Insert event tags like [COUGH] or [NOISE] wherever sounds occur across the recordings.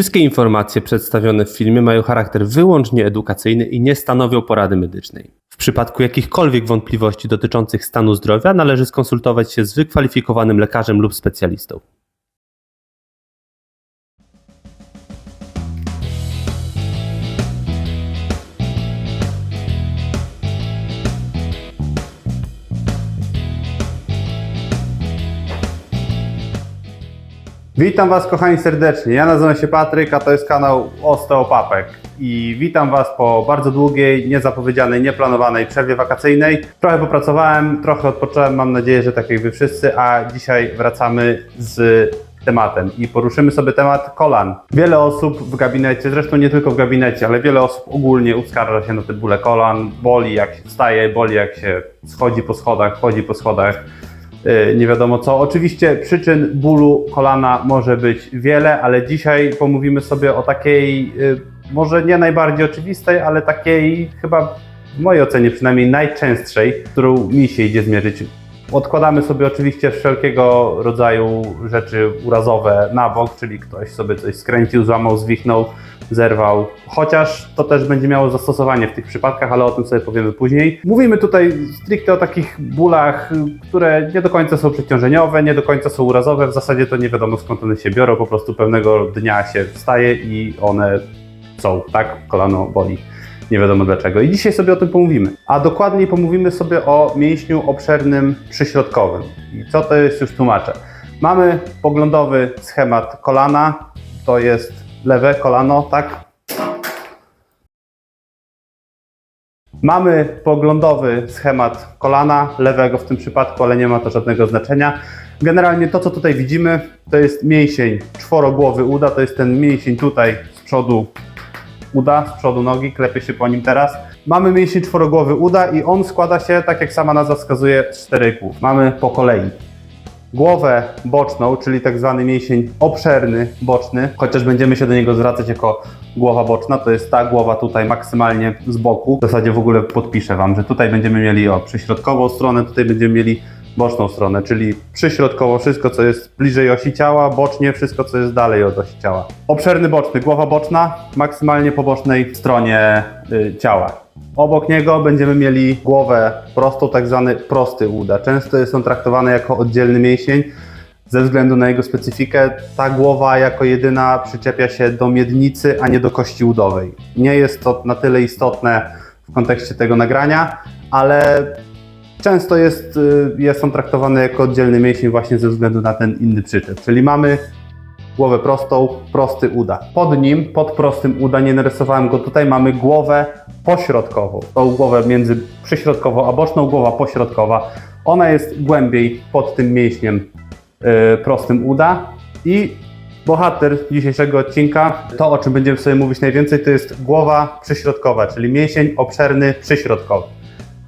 Wszystkie informacje przedstawione w filmie mają charakter wyłącznie edukacyjny i nie stanowią porady medycznej. W przypadku jakichkolwiek wątpliwości dotyczących stanu zdrowia należy skonsultować się z wykwalifikowanym lekarzem lub specjalistą. Witam Was kochani serdecznie. Ja nazywam się Patryk, a to jest kanał Osteopapek. I witam Was po bardzo długiej, niezapowiedzianej, nieplanowanej przerwie wakacyjnej. Trochę popracowałem, trochę odpocząłem, mam nadzieję, że tak jak Wy wszyscy, a dzisiaj wracamy z tematem i poruszymy sobie temat kolan. Wiele osób w gabinecie, zresztą nie tylko w gabinecie, ale wiele osób ogólnie uskarża się na te bóle kolan, boli jak się wstaje, boli jak się schodzi po schodach, chodzi po schodach nie wiadomo co. Oczywiście przyczyn bólu kolana może być wiele, ale dzisiaj pomówimy sobie o takiej, y, może nie najbardziej oczywistej, ale takiej chyba w mojej ocenie przynajmniej najczęstszej, którą mi się idzie zmierzyć. Odkładamy sobie oczywiście wszelkiego rodzaju rzeczy urazowe na bok, czyli ktoś sobie coś skręcił, złamał, zwichnął, zerwał. Chociaż to też będzie miało zastosowanie w tych przypadkach, ale o tym sobie powiemy później. Mówimy tutaj stricte o takich bólach, które nie do końca są przeciążeniowe, nie do końca są urazowe. W zasadzie to nie wiadomo skąd one się biorą, po prostu pewnego dnia się wstaje i one są, tak? Kolano boli. Nie wiadomo dlaczego. I dzisiaj sobie o tym pomówimy. A dokładniej pomówimy sobie o mięśniu obszernym przyśrodkowym. I co to jest, już tłumaczę. Mamy poglądowy schemat kolana. To jest lewe kolano, tak? Mamy poglądowy schemat kolana, lewego w tym przypadku, ale nie ma to żadnego znaczenia. Generalnie to, co tutaj widzimy, to jest mięsień czworogłowy uda, to jest ten mięsień tutaj z przodu uda, z przodu nogi, klepie się po nim teraz. Mamy mięsień czworogłowy uda i on składa się, tak jak sama nazwa wskazuje, z czterech głów. Mamy po kolei głowę boczną, czyli tak zwany mięsień obszerny boczny, chociaż będziemy się do niego zwracać jako głowa boczna, to jest ta głowa tutaj maksymalnie z boku. W zasadzie w ogóle podpiszę Wam, że tutaj będziemy mieli o przyśrodkową stronę, tutaj będziemy mieli boczną stronę, czyli przyśrodkowo wszystko, co jest bliżej osi ciała, bocznie wszystko, co jest dalej od osi ciała. Obszerny boczny, głowa boczna, maksymalnie po bocznej stronie y, ciała. Obok niego będziemy mieli głowę prostą, tak zwany prosty uda. Często jest on traktowany jako oddzielny mięsień ze względu na jego specyfikę. Ta głowa jako jedyna przyczepia się do miednicy, a nie do kości udowej. Nie jest to na tyle istotne w kontekście tego nagrania, ale często jest, y, jest on traktowany jako oddzielny mięsień właśnie ze względu na ten inny przyczep. Czyli mamy głowę prostą, prosty uda. Pod nim, pod prostym uda, nie narysowałem go tutaj, mamy głowę pośrodkową. Tą głowę między przyśrodkową a boczną, głowa pośrodkowa. Ona jest głębiej pod tym mięśniem yy, prostym uda i bohater dzisiejszego odcinka, to o czym będziemy sobie mówić najwięcej, to jest głowa przyśrodkowa, czyli mięsień obszerny przyśrodkowy.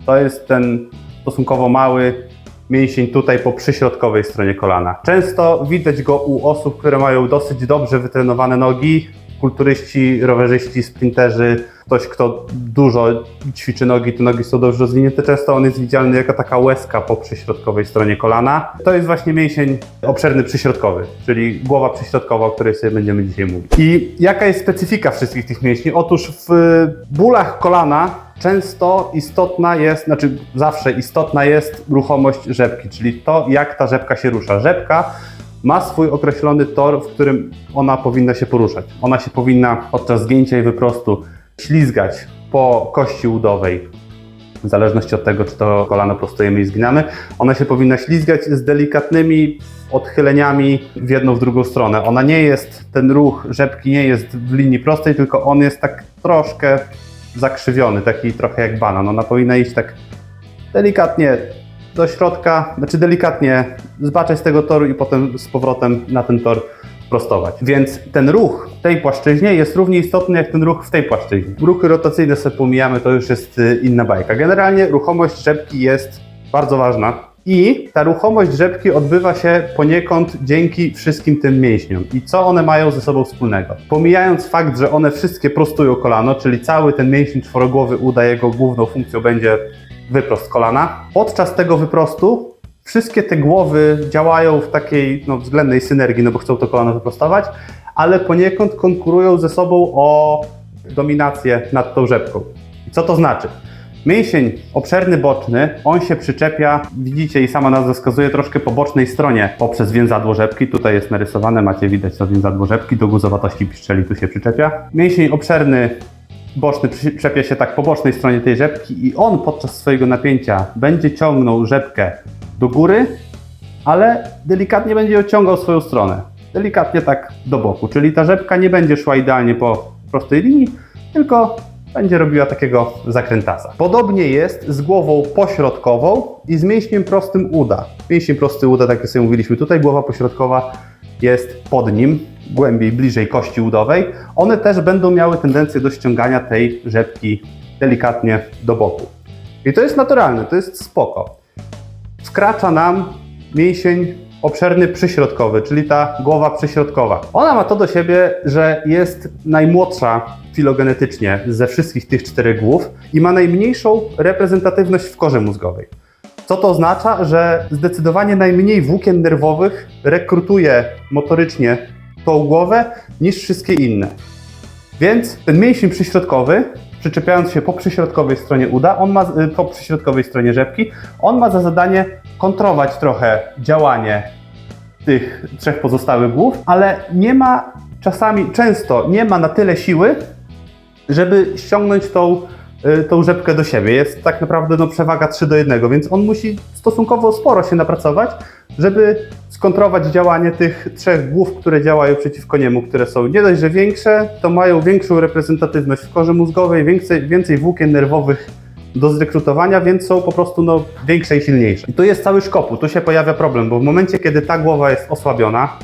To jest ten stosunkowo mały mięsień tutaj po przyśrodkowej stronie kolana. Często widać go u osób, które mają dosyć dobrze wytrenowane nogi, kulturyści, rowerzyści, sprinterzy, ktoś, kto dużo ćwiczy nogi, te nogi są dobrze rozwinięte, często on jest widzialny jako taka łezka po przyśrodkowej stronie kolana. To jest właśnie mięsień obszerny przyśrodkowy, czyli głowa przyśrodkowa, o której sobie będziemy dzisiaj mówić. I jaka jest specyfika wszystkich tych mięśni? Otóż w bólach kolana często istotna jest, znaczy zawsze istotna jest ruchomość rzepki, czyli to, jak ta rzepka się rusza. Rzepka ma swój określony tor, w którym ona powinna się poruszać. Ona się powinna podczas zgięcia i wyprostu ślizgać po kości udowej, w zależności od tego, czy to kolano prostujemy i zginamy. Ona się powinna ślizgać z delikatnymi odchyleniami w jedną, w drugą stronę. Ona nie jest, ten ruch rzepki nie jest w linii prostej, tylko on jest tak troszkę zakrzywiony, taki trochę jak banan. Ona powinna iść tak delikatnie do środka, znaczy delikatnie zbaczać z tego toru i potem z powrotem na ten tor prostować. Więc ten ruch w tej płaszczyźnie jest równie istotny jak ten ruch w tej płaszczyźnie. Ruchy rotacyjne sobie pomijamy, to już jest y, inna bajka. Generalnie ruchomość rzepki jest bardzo ważna. I ta ruchomość rzepki odbywa się poniekąd dzięki wszystkim tym mięśniom. I co one mają ze sobą wspólnego? Pomijając fakt, że one wszystkie prostują kolano, czyli cały ten mięsień czworogłowy uda, jego główną funkcją będzie wyprost kolana. Podczas tego wyprostu wszystkie te głowy działają w takiej no, względnej synergii, no bo chcą to kolano wyprostować, ale poniekąd konkurują ze sobą o dominację nad tą rzepką. Co to znaczy? Mięsień obszerny boczny, on się przyczepia, widzicie i sama nazwa wskazuje, troszkę po bocznej stronie poprzez więzadło rzepki. Tutaj jest narysowane, macie widać to więzadło rzepki, do guzowatości piszczeli tu się przyczepia. Mięsień obszerny boczny przyczepia się tak po bocznej stronie tej rzepki i on podczas swojego napięcia będzie ciągnął rzepkę do góry, ale delikatnie będzie ją ciągał swoją stronę. Delikatnie tak do boku, czyli ta rzepka nie będzie szła idealnie po prostej linii, tylko będzie robiła takiego zakrętasa. Podobnie jest z głową pośrodkową i z mięśniem prostym uda. Mięsień prosty uda, tak jak sobie mówiliśmy tutaj, głowa pośrodkowa jest pod nim, głębiej, bliżej kości udowej. One też będą miały tendencję do ściągania tej rzepki delikatnie do boku. I to jest naturalne, to jest spoko. Wkracza nam mięsień obszerny przyśrodkowy, czyli ta głowa przyśrodkowa. Ona ma to do siebie, że jest najmłodsza filogenetycznie ze wszystkich tych czterech głów i ma najmniejszą reprezentatywność w korze mózgowej. Co to oznacza? Że zdecydowanie najmniej włókien nerwowych rekrutuje motorycznie tą głowę niż wszystkie inne. Więc ten mięsień przyśrodkowy, przyczepiając się po przyśrodkowej stronie uda, on ma, y, po przyśrodkowej stronie rzepki, on ma za zadanie kontrolować trochę działanie tych trzech pozostałych głów, ale nie ma czasami, często nie ma na tyle siły, żeby ściągnąć tą, tą rzepkę do siebie. Jest tak naprawdę no, przewaga 3 do 1, więc on musi stosunkowo sporo się napracować, żeby skontrować działanie tych trzech głów, które działają przeciwko niemu, które są nie dość, że większe, to mają większą reprezentatywność w korze mózgowej, więcej, więcej włókien nerwowych do zrekrutowania, więc są po prostu no, większe i silniejsze. I tu jest cały szkopu, tu się pojawia problem, bo w momencie, kiedy ta głowa jest osłabiona,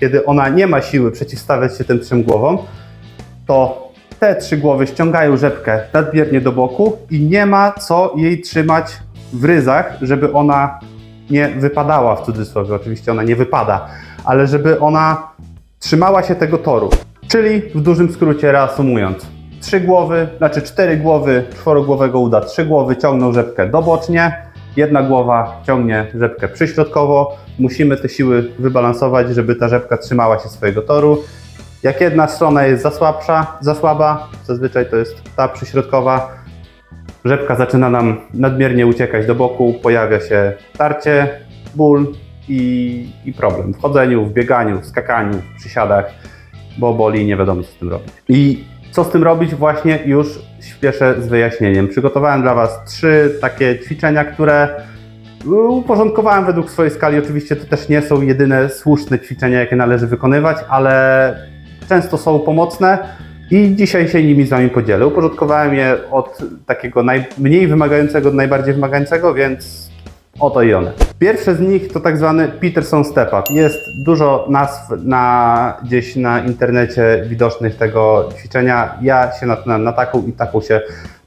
kiedy ona nie ma siły przeciwstawiać się tym trzem głowom, to te trzy głowy ściągają rzepkę nadmiernie do boku i nie ma co jej trzymać w ryzach, żeby ona nie wypadała w cudzysłowie. Oczywiście ona nie wypada, ale żeby ona trzymała się tego toru. Czyli w dużym skrócie reasumując, trzy głowy, znaczy cztery głowy czworogłowego uda, trzy głowy ciągną rzepkę dobocznie, jedna głowa ciągnie rzepkę przyśrodkowo. Musimy te siły wybalansować, żeby ta rzepka trzymała się swojego toru. Jak jedna strona jest za słabsza, za słaba, zazwyczaj to jest ta przyśrodkowa, rzepka zaczyna nam nadmiernie uciekać do boku, pojawia się tarcie, ból i, i problem w chodzeniu, w bieganiu, w skakaniu, w przysiadach, bo boli nie wiadomo co z tym robić. I co z tym robić właśnie już śpieszę z wyjaśnieniem. Przygotowałem dla Was trzy takie ćwiczenia, które uporządkowałem według swojej skali. Oczywiście to też nie są jedyne słuszne ćwiczenia, jakie należy wykonywać, ale często są pomocne i dzisiaj się nimi z Wami podzielę. Uporządkowałem je od takiego najmniej wymagającego do najbardziej wymagającego, więc oto i one. Pierwsze z nich to tak zwany Peterson Step Up. Jest dużo nazw na, gdzieś na internecie widocznych tego ćwiczenia. Ja się na, na taką i taką się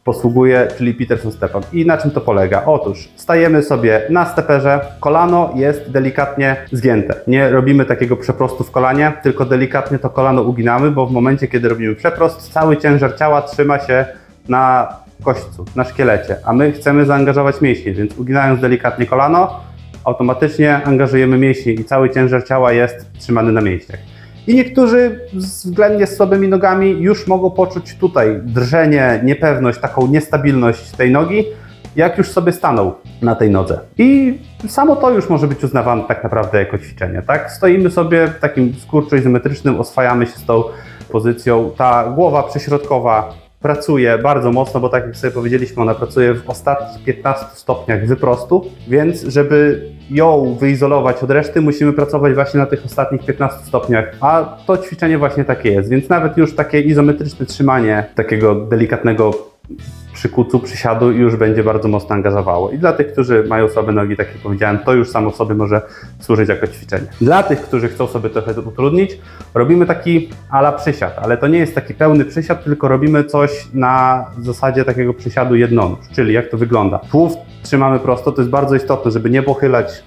posługuję, czyli Peterson Step Up. I na czym to polega? Otóż stajemy sobie na steperze, kolano jest delikatnie zgięte. Nie robimy takiego przeprostu w kolanie, tylko delikatnie to kolano uginamy, bo w momencie, kiedy robimy przeprost, cały ciężar ciała trzyma się na kośćcu, na szkielecie, a my chcemy zaangażować mięśnie, więc uginając delikatnie kolano, automatycznie angażujemy mięśnie i cały ciężar ciała jest trzymany na mięśniach. I niektórzy względnie z słabymi nogami już mogą poczuć tutaj drżenie, niepewność, taką niestabilność tej nogi, jak już sobie staną na tej nodze. I samo to już może być uznawane tak naprawdę jako ćwiczenie, tak? Stoimy sobie w takim skurczu izometrycznym, oswajamy się z tą pozycją. Ta głowa przyśrodkowa pracuje bardzo mocno, bo tak jak sobie powiedzieliśmy, ona pracuje w ostatnich 15 stopniach wyprostu, więc żeby ją wyizolować od reszty, musimy pracować właśnie na tych ostatnich 15 stopniach, a to ćwiczenie właśnie takie jest, więc nawet już takie izometryczne trzymanie takiego delikatnego przykucu, przysiadu już będzie bardzo mocno angażowało. I dla tych, którzy mają słabe nogi, tak jak powiedziałem, to już samo sobie może służyć jako ćwiczenie. Dla tych, którzy chcą sobie trochę utrudnić, robimy taki ala przysiad, ale to nie jest taki pełny przysiad, tylko robimy coś na zasadzie takiego przysiadu jednonóż, czyli jak to wygląda. Tułów trzymamy prosto, to jest bardzo istotne, żeby nie pochylać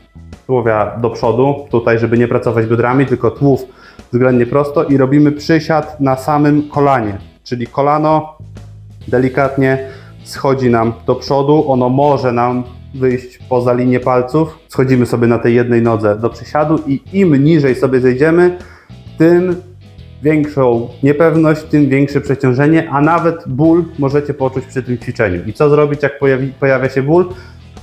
tułowia do przodu, tutaj, żeby nie pracować biodrami, tylko tułów względnie prosto i robimy przysiad na samym kolanie, czyli kolano delikatnie schodzi nam do przodu, ono może nam wyjść poza linię palców. Schodzimy sobie na tej jednej nodze do przysiadu i im niżej sobie zejdziemy, tym większą niepewność, tym większe przeciążenie, a nawet ból możecie poczuć przy tym ćwiczeniu. I co zrobić, jak pojawi, pojawia się ból?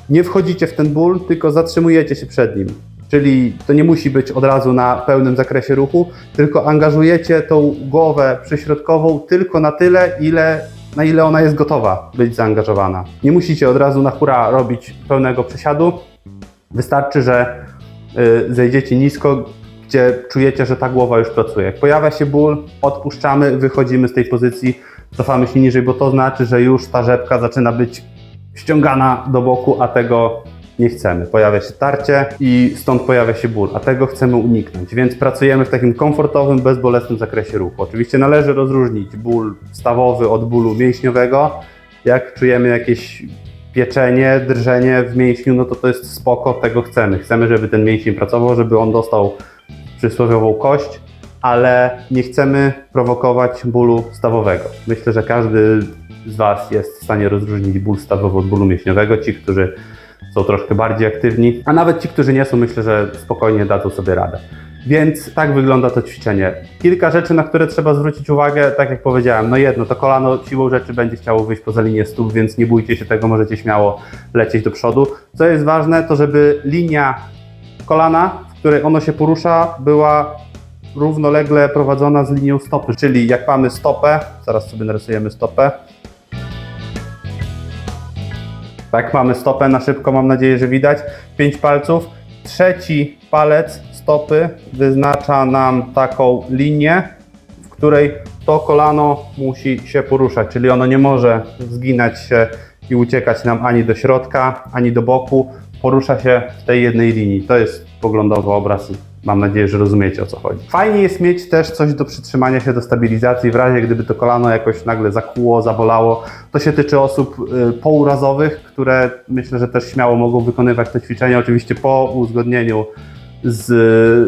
Nie wchodzicie w ten ból, tylko zatrzymujecie się przed nim. Czyli to nie musi być od razu na pełnym zakresie ruchu, tylko angażujecie tą głowę przyśrodkową tylko na tyle, ile, na ile ona jest gotowa być zaangażowana. Nie musicie od razu na hura robić pełnego przesiadu. Wystarczy, że y, zejdziecie nisko, gdzie czujecie, że ta głowa już pracuje. Jak pojawia się ból, odpuszczamy, wychodzimy z tej pozycji, cofamy się niżej, bo to znaczy, że już ta rzepka zaczyna być ściągana do boku, a tego nie chcemy. Pojawia się tarcie i stąd pojawia się ból, a tego chcemy uniknąć. Więc pracujemy w takim komfortowym, bezbolesnym zakresie ruchu. Oczywiście należy rozróżnić ból stawowy od bólu mięśniowego. Jak czujemy jakieś pieczenie, drżenie w mięśniu, no to to jest spoko, tego chcemy. Chcemy, żeby ten mięsień pracował, żeby on dostał przysłowiową kość, ale nie chcemy prowokować bólu stawowego. Myślę, że każdy z Was jest w stanie rozróżnić ból stawowy od bólu mięśniowego. Ci, którzy są troszkę bardziej aktywni, a nawet ci, którzy nie są, myślę, że spokojnie dadzą sobie radę. Więc tak wygląda to ćwiczenie. Kilka rzeczy, na które trzeba zwrócić uwagę, tak jak powiedziałem. No jedno, to kolano siłą rzeczy będzie chciało wyjść poza linię stóp, więc nie bójcie się tego, możecie śmiało lecieć do przodu. Co jest ważne, to żeby linia kolana, w której ono się porusza, była równolegle prowadzona z linią stopy. Czyli jak mamy stopę, zaraz sobie narysujemy stopę. Tak, mamy stopę na szybko, mam nadzieję, że widać. Pięć palców. Trzeci palec stopy wyznacza nam taką linię, w której to kolano musi się poruszać, czyli ono nie może zginać się i uciekać nam ani do środka, ani do boku. Porusza się w tej jednej linii. To jest poglądowy obraz. Mam nadzieję, że rozumiecie o co chodzi. Fajnie jest mieć też coś do przytrzymania się, do stabilizacji, w razie gdyby to kolano jakoś nagle zakłuło, zabolało. To się tyczy osób y, pourazowych, które myślę, że też śmiało mogą wykonywać to ćwiczenie, oczywiście po uzgodnieniu z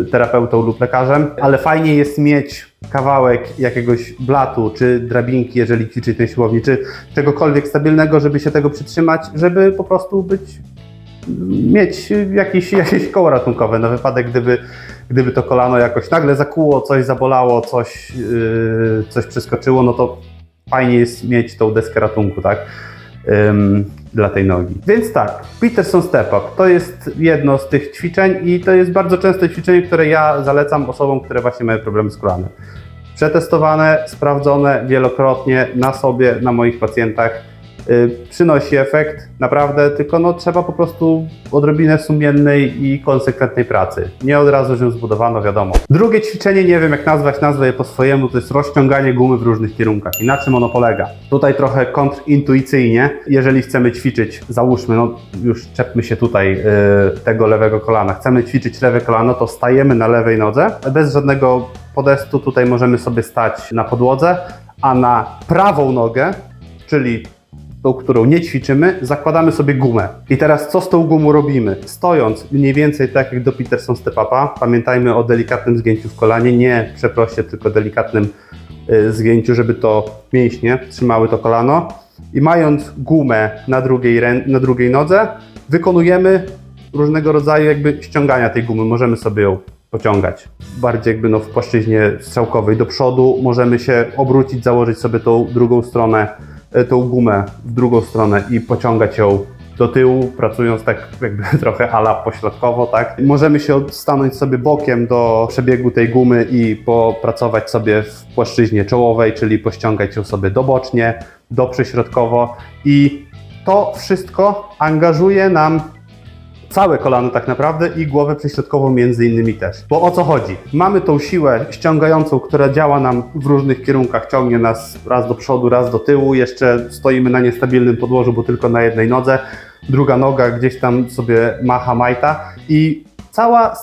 y, terapeutą lub lekarzem, ale fajnie jest mieć kawałek jakiegoś blatu czy drabinki, jeżeli ćwiczyć na siłowni, czy czegokolwiek stabilnego, żeby się tego przytrzymać, żeby po prostu być mieć jakieś, jakieś koło ratunkowe na wypadek, gdyby, gdyby to kolano jakoś nagle zakłuło, coś zabolało, coś, yy, coś przeskoczyło, no to fajnie jest mieć tą deskę ratunku, tak? Dla tej nogi. Więc tak, Peterson Step Up to jest jedno z tych ćwiczeń i to jest bardzo częste ćwiczenie, które ja zalecam osobom, które właśnie mają problemy z kolanem. Przetestowane, sprawdzone wielokrotnie na sobie, na moich pacjentach. Yy, przynosi efekt, naprawdę, tylko no, trzeba po prostu odrobinę sumiennej i konsekwentnej pracy. Nie od razu, już zbudowano, wiadomo. Drugie ćwiczenie, nie wiem jak nazwać, nazwę je po swojemu, to jest rozciąganie gumy w różnych kierunkach. I na czym ono polega? Tutaj trochę kontrintuicyjnie, jeżeli chcemy ćwiczyć, załóżmy, no już czepmy się tutaj yy, tego lewego kolana, chcemy ćwiczyć lewe kolano, to stajemy na lewej nodze, bez żadnego podestu tutaj możemy sobie stać na podłodze, a na prawą nogę, czyli tą, którą nie ćwiczymy, zakładamy sobie gumę. I teraz co z tą gumą robimy? Stojąc mniej więcej tak jak do Peterson Step Upa, pamiętajmy o delikatnym zgięciu w kolanie, nie przeproście, tylko delikatnym y, zgięciu, żeby to mięśnie trzymały to kolano. I mając gumę na drugiej, na drugiej nodze, wykonujemy różnego rodzaju jakby ściągania tej gumy. Możemy sobie ją pociągać bardziej jakby no w płaszczyźnie strzałkowej do przodu. Możemy się obrócić, założyć sobie tą drugą stronę, tą gumę w drugą stronę i pociągać ją do tyłu, pracując tak jakby [LAUGHS] trochę ala pośrodkowo, tak? Możemy się stanąć sobie bokiem do przebiegu tej gumy i popracować sobie w płaszczyźnie czołowej, czyli pościągać ją sobie dobocznie, do przyśrodkowo i to wszystko angażuje nam całe kolano tak naprawdę i głowę przyśrodkową między innymi też. Bo o co chodzi? Mamy tą siłę ściągającą, która działa nam w różnych kierunkach, ciągnie nas raz do przodu, raz do tyłu, jeszcze stoimy na niestabilnym podłożu, bo tylko na jednej nodze, druga noga gdzieś tam sobie macha majta i cała,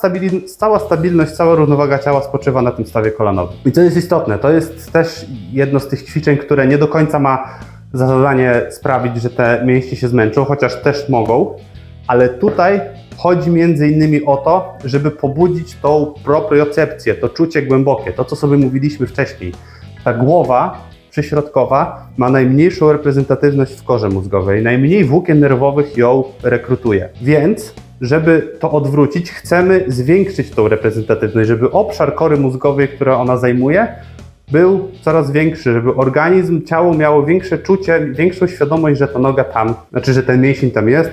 cała stabilność, cała równowaga ciała spoczywa na tym stawie kolanowym. I co jest istotne, to jest też jedno z tych ćwiczeń, które nie do końca ma za zadanie sprawić, że te mięśnie się zmęczą, chociaż też mogą, ale tutaj chodzi między innymi o to, żeby pobudzić tą propriocepcję, to czucie głębokie, to co sobie mówiliśmy wcześniej. Ta głowa przyśrodkowa ma najmniejszą reprezentatywność w korze mózgowej, najmniej włókien nerwowych ją rekrutuje. Więc, żeby to odwrócić, chcemy zwiększyć tą reprezentatywność, żeby obszar kory mózgowej, który ona zajmuje, był coraz większy, żeby organizm, ciało miało większe czucie, większą świadomość, że ta noga tam, znaczy, że ten mięsień tam jest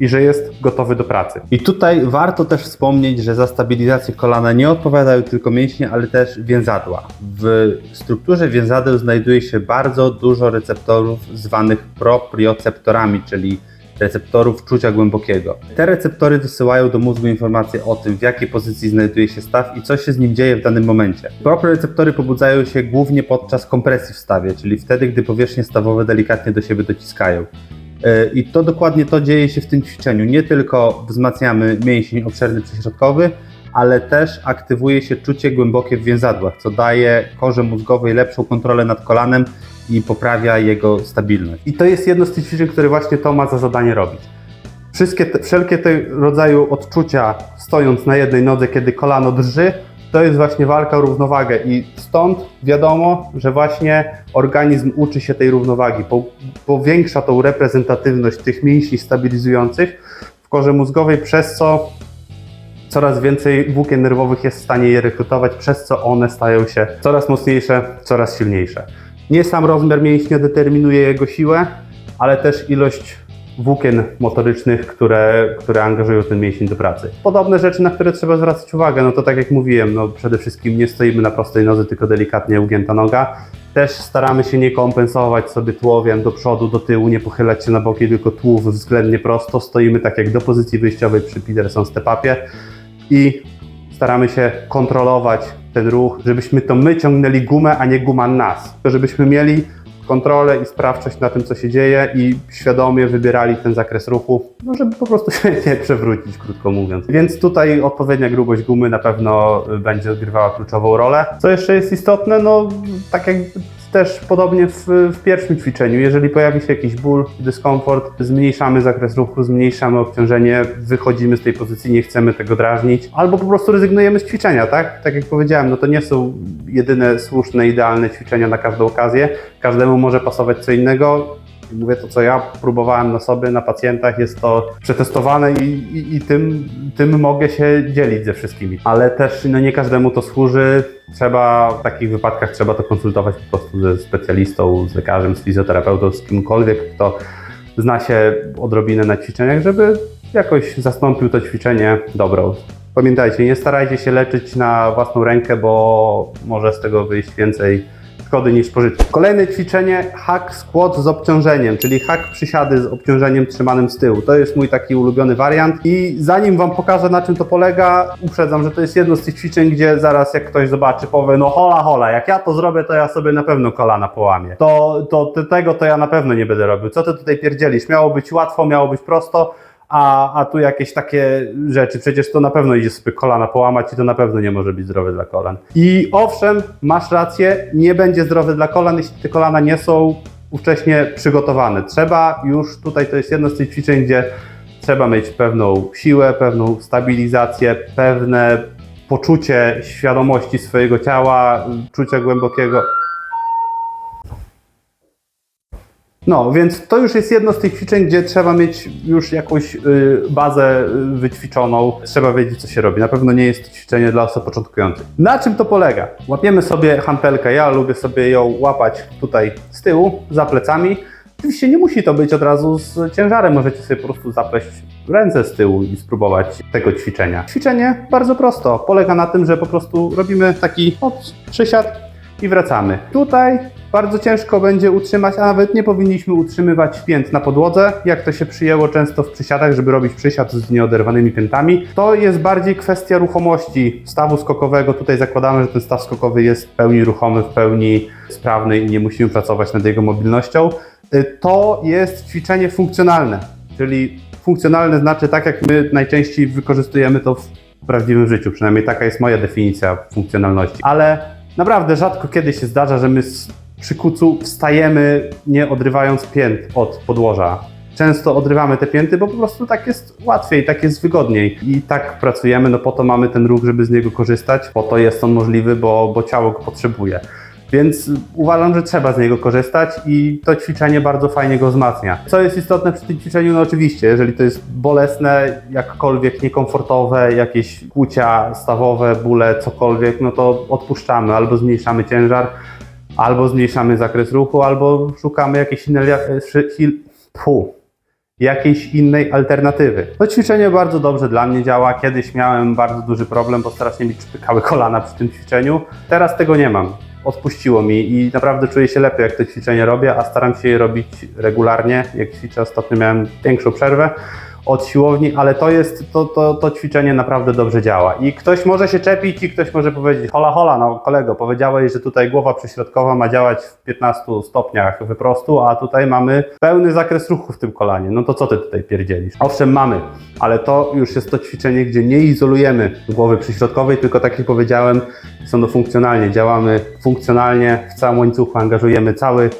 i że jest gotowy do pracy. I tutaj warto też wspomnieć, że za stabilizację kolana nie odpowiadają tylko mięśnie, ale też więzadła. W strukturze więzadeł znajduje się bardzo dużo receptorów zwanych proprioceptorami, czyli receptorów czucia głębokiego. Te receptory wysyłają do mózgu informacje o tym, w jakiej pozycji znajduje się staw i co się z nim dzieje w danym momencie. Proprioceptory pobudzają się głównie podczas kompresji w stawie, czyli wtedy, gdy powierzchnie stawowe delikatnie do siebie dociskają. Yy, I to dokładnie to dzieje się w tym ćwiczeniu. Nie tylko wzmacniamy mięsień obszerny przyśrodkowy, ale też aktywuje się czucie głębokie w więzadłach, co daje korze mózgowej lepszą kontrolę nad kolanem i poprawia jego stabilność. I to jest jedno z tych ćwiczeń, które właśnie to ma za zadanie robić. Wszystkie te, wszelkie te rodzaju odczucia stojąc na jednej nodze, kiedy kolano drży, to jest właśnie walka o równowagę i stąd wiadomo, że właśnie organizm uczy się tej równowagi, po, powiększa tą reprezentatywność tych mięśni stabilizujących w korze mózgowej, przez co coraz więcej włókien nerwowych jest w stanie je rekrutować, przez co one stają się coraz mocniejsze, coraz silniejsze. Nie sam rozmiar mięśnia determinuje jego siłę, ale też ilość włókien motorycznych, które, które angażują ten mięsień do pracy. Podobne rzeczy, na które trzeba zwracać uwagę, no to tak jak mówiłem, no przede wszystkim nie stoimy na prostej nodze, tylko delikatnie ugięta noga. Też staramy się nie kompensować sobie tułowiem do przodu, do tyłu, nie pochylać się na boki, tylko tułów względnie prosto. Stoimy tak jak do pozycji wyjściowej przy Peterson step-upie i staramy się kontrolować ten ruch, żebyśmy to my ciągnęli gumę, a nie guma nas. To żebyśmy mieli kontrolę i sprawczość na tym, co się dzieje i świadomie wybierali ten zakres ruchu, no żeby po prostu [LAUGHS] się nie przewrócić, krótko mówiąc. Więc tutaj odpowiednia grubość gumy na pewno będzie odgrywała kluczową rolę. Co jeszcze jest istotne, no tak jak też podobnie w, w pierwszym ćwiczeniu, jeżeli pojawi się jakiś ból, dyskomfort, zmniejszamy zakres ruchu, zmniejszamy obciążenie, wychodzimy z tej pozycji, nie chcemy tego drażnić, albo po prostu rezygnujemy z ćwiczenia, tak? Tak jak powiedziałem, no to nie są jedyne słuszne, idealne ćwiczenia na każdą okazję. Każdemu może pasować co innego. Mówię to, co ja próbowałem na sobie, na pacjentach, jest to przetestowane i, i, i tym, tym mogę się dzielić ze wszystkimi. Ale też no, nie każdemu to służy. Trzeba w takich wypadkach trzeba to konsultować po prostu ze specjalistą, z lekarzem, z fizjoterapeutą, z kimkolwiek, kto zna się odrobinę na ćwiczeniach, żeby jakoś zastąpił to ćwiczenie dobrą. Pamiętajcie, nie starajcie się leczyć na własną rękę, bo może z tego wyjść więcej szkody niż pożytku. Kolejne ćwiczenie hack squat z obciążeniem, czyli hack przysiady z obciążeniem trzymanym z tyłu. To jest mój taki ulubiony wariant i zanim Wam pokażę na czym to polega, uprzedzam, że to jest jedno z tych ćwiczeń, gdzie zaraz jak ktoś zobaczy powie, no hola hola, jak ja to zrobię, to ja sobie na pewno kolana połamię. To, to tego to ja na pewno nie będę robił. Co Ty tutaj pierdzielisz? Miało być łatwo, miało być prosto, a, a tu jakieś takie rzeczy. Przecież to na pewno idzie sobie kolana połamać i to na pewno nie może być zdrowe dla kolan. I owszem, masz rację, nie będzie zdrowe dla kolan, jeśli te kolana nie są wcześniej przygotowane. Trzeba już, tutaj to jest jedno z tych ćwiczeń, gdzie trzeba mieć pewną siłę, pewną stabilizację, pewne poczucie świadomości swojego ciała, czucia głębokiego. No, więc to już jest jedno z tych ćwiczeń, gdzie trzeba mieć już jakąś y, bazę y, wyćwiczoną, trzeba wiedzieć, co się robi. Na pewno nie jest to ćwiczenie dla osób początkujących. Na czym to polega? Łapiemy sobie hantelkę, ja lubię sobie ją łapać tutaj z tyłu, za plecami. Oczywiście nie musi to być od razu z ciężarem, możecie sobie po prostu zapleść ręce z tyłu i spróbować tego ćwiczenia. Ćwiczenie bardzo prosto, polega na tym, że po prostu robimy taki od przysiad i wracamy. Tutaj bardzo ciężko będzie utrzymać, a nawet nie powinniśmy utrzymywać pięt na podłodze, jak to się przyjęło często w przysiadach, żeby robić przysiad z nieoderwanymi piętami. To jest bardziej kwestia ruchomości stawu skokowego. Tutaj zakładamy, że ten staw skokowy jest w pełni ruchomy, w pełni sprawny i nie musimy pracować nad jego mobilnością. Y, To jest ćwiczenie funkcjonalne, czyli funkcjonalne znaczy tak, jak my najczęściej wykorzystujemy to w prawdziwym życiu. Przynajmniej taka jest moja definicja funkcjonalności. Ale naprawdę rzadko kiedy się zdarza, że my przy kucu wstajemy nie odrywając pięt od podłoża. Często odrywamy te pięty, bo po prostu tak jest łatwiej, tak jest wygodniej. I tak pracujemy, no po to mamy ten ruch, żeby z niego korzystać, po to jest on możliwy, bo, bo ciało go potrzebuje. Więc uważam, że trzeba z niego korzystać i to ćwiczenie bardzo fajnie go wzmacnia. Co jest istotne przy tym ćwiczeniu? No oczywiście, jeżeli to jest bolesne, jakkolwiek niekomfortowe, jakieś kłucia stawowe, bóle, cokolwiek, no to odpuszczamy albo zmniejszamy ciężar, albo zmniejszamy zakres ruchu, albo szukamy jakiejś innej, hil, pu, jakiejś innej alternatywy. To ćwiczenie bardzo dobrze dla mnie działa. Kiedyś miałem bardzo duży problem, bo strasznie mi czpykały kolana przy tym ćwiczeniu. Teraz tego nie mam. Odpuściło mi i naprawdę czuję się lepiej, jak to ćwiczenie robię, a staram się je robić regularnie. Jak ćwiczę, ostatnio miałem większą przerwę od siłowni, ale to jest, to, to, to ćwiczenie naprawdę dobrze działa. I ktoś może się czepić i ktoś może powiedzieć, hola, hola, no kolego, powiedziałeś, że tutaj głowa przyśrodkowa ma działać w 15 stopniach wyprostu, a tutaj mamy pełny zakres ruchu w tym kolanie. No to co ty tutaj pierdzielisz? Owszem, mamy, ale to już jest to ćwiczenie, gdzie nie izolujemy głowy przyśrodkowej, tylko tak jak powiedziałem, funkcjonalnie. Działamy funkcjonalnie, w całym łańcuchu angażujemy cały,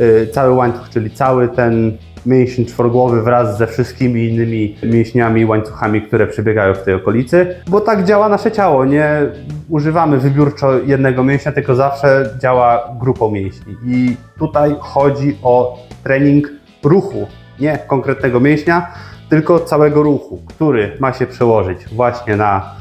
y, cały łańcuch, czyli cały ten mięsień czworogłowy wraz ze wszystkimi innymi mięśniami i łańcuchami, które przebiegają w tej okolicy, bo tak działa nasze ciało. Nie używamy wybiórczo jednego mięśnia, tylko zawsze działa grupą mięśni. I tutaj chodzi o trening ruchu, nie konkretnego mięśnia, tylko całego ruchu, który ma się przełożyć właśnie na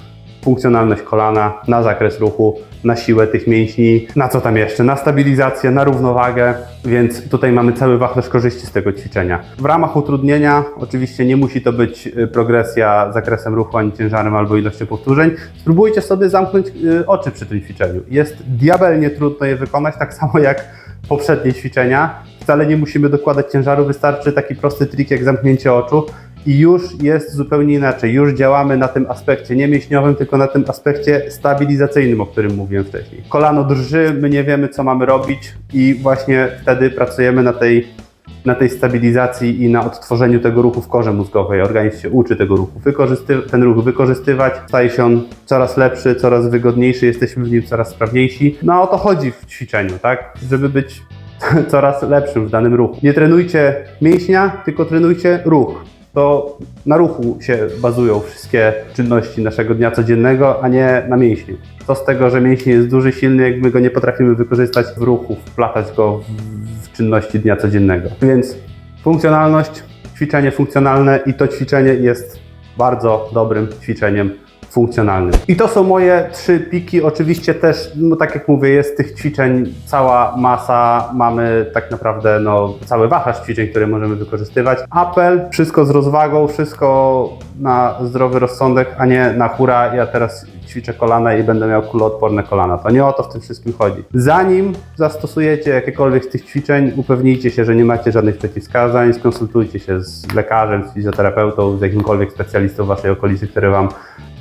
funkcjonalność kolana, na zakres ruchu, na siłę tych mięśni, na co tam jeszcze, na stabilizację, na równowagę, więc tutaj mamy cały wachlarz korzyści z tego ćwiczenia. W ramach utrudnienia oczywiście nie musi to być y, progresja zakresem ruchu, ani ciężarem, albo ilością powtórzeń. Spróbujcie sobie zamknąć y, oczy przy tym ćwiczeniu. Jest diabelnie trudno je wykonać, tak samo jak poprzednie ćwiczenia. Wcale nie musimy dokładać ciężaru, wystarczy taki prosty trik jak zamknięcie oczu i już jest zupełnie inaczej. Już działamy na tym aspekcie nie mięśniowym, tylko na tym aspekcie stabilizacyjnym, o którym mówiłem wcześniej. Kolano drży, my nie wiemy, co mamy robić, i właśnie wtedy pracujemy na tej, na tej stabilizacji i na odtworzeniu tego ruchu w korze mózgowej. Organizm się uczy tego ruchu, wykorzysty- ten ruch wykorzystywać. Staje się on coraz lepszy, coraz wygodniejszy, jesteśmy w nim coraz sprawniejsi. No o to chodzi w ćwiczeniu, tak? Żeby być [LAUGHS] coraz lepszym w danym ruchu. Nie trenujcie mięśnia, tylko trenujcie ruch to na ruchu się bazują wszystkie czynności naszego dnia codziennego, a nie na mięśniu. Co z tego, że mięsień jest duży, silny, jak my go nie potrafimy wykorzystać w ruchu, wplatać go w czynności dnia codziennego. Więc funkcjonalność, ćwiczenie funkcjonalne i to ćwiczenie jest bardzo dobrym ćwiczeniem funkcjonalnym. I to są moje trzy piki. Oczywiście też, no tak jak mówię, jest tych ćwiczeń cała masa. Mamy tak naprawdę no, cały wachlarz ćwiczeń, które możemy wykorzystywać. Apel, wszystko z rozwagą, wszystko na zdrowy rozsądek, a nie na hura. Ja teraz ćwiczę kolana i będę miał kuloodporne kolana. To nie o to w tym wszystkim chodzi. Zanim zastosujecie jakiekolwiek z tych ćwiczeń, upewnijcie się, że nie macie żadnych przeciwwskazań, skonsultujcie się z lekarzem, z fizjoterapeutą, z jakimkolwiek specjalistą w waszej okolicy, który wam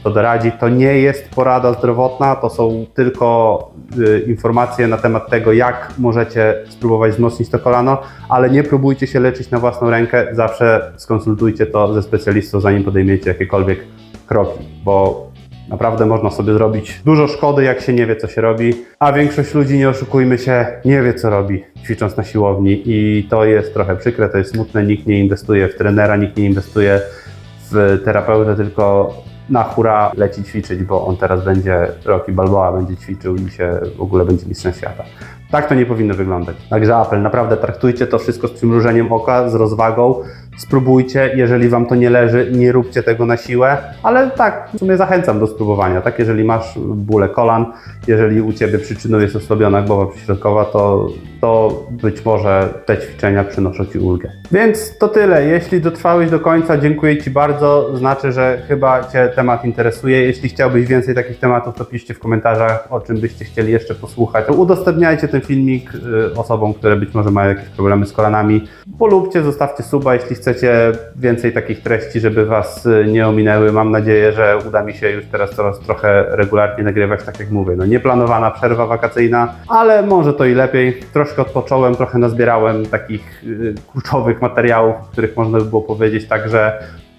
to doradzi. To nie jest porada zdrowotna, to są tylko y, informacje na temat tego, jak możecie spróbować wzmocnić to kolano, ale nie próbujcie się leczyć na własną rękę. Zawsze skonsultujcie to ze specjalistą, zanim podejmiecie jakiekolwiek kroki, bo naprawdę można sobie zrobić dużo szkody, jak się nie wie, co się robi, a większość ludzi, nie oszukujmy się, nie wie, co robi, ćwicząc na siłowni i to jest trochę przykre, to jest smutne, nikt nie inwestuje w trenera, nikt nie inwestuje w terapeutę, tylko na hura leci ćwiczyć, bo on teraz będzie, Rocky Balboa będzie ćwiczył i się w ogóle będzie mistrzem świata. Tak to nie powinno wyglądać. Także apel, naprawdę traktujcie to wszystko z przymrużeniem oka, z rozwagą. Spróbujcie, jeżeli Wam to nie leży, nie róbcie tego na siłę, ale tak, w sumie zachęcam do spróbowania. Tak, jeżeli masz bóle kolan, jeżeli u Ciebie przyczyną jest osłabiona głowa przyśrodkowa, to, to być może te ćwiczenia przynoszą Ci ulgę. Więc to tyle. Jeśli dotrwałeś do końca, dziękuję Ci bardzo. Znaczy, że chyba Cię temat interesuje. Jeśli chciałbyś więcej takich tematów, to piszcie w komentarzach, o czym byście chcieli jeszcze posłuchać. Udostępniajcie ten filmik y, osobom, które być może mają jakieś problemy z kolanami. Polubcie, zostawcie suba, jeśli chcecie więcej takich treści, żeby Was y, nie ominęły. Mam nadzieję, że uda mi się już teraz coraz trochę regularnie nagrywać, tak jak mówię. No nieplanowana przerwa wakacyjna, ale może to i lepiej. Troszkę odpocząłem, trochę nazbierałem takich y, kluczowych materiałów, o których można by było powiedzieć, także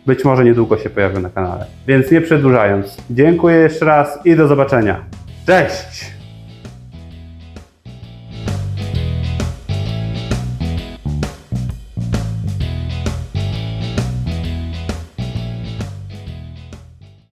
być może niedługo się pojawią na kanale. Więc nie przedłużając, dziękuję jeszcze raz i do zobaczenia. Cześć!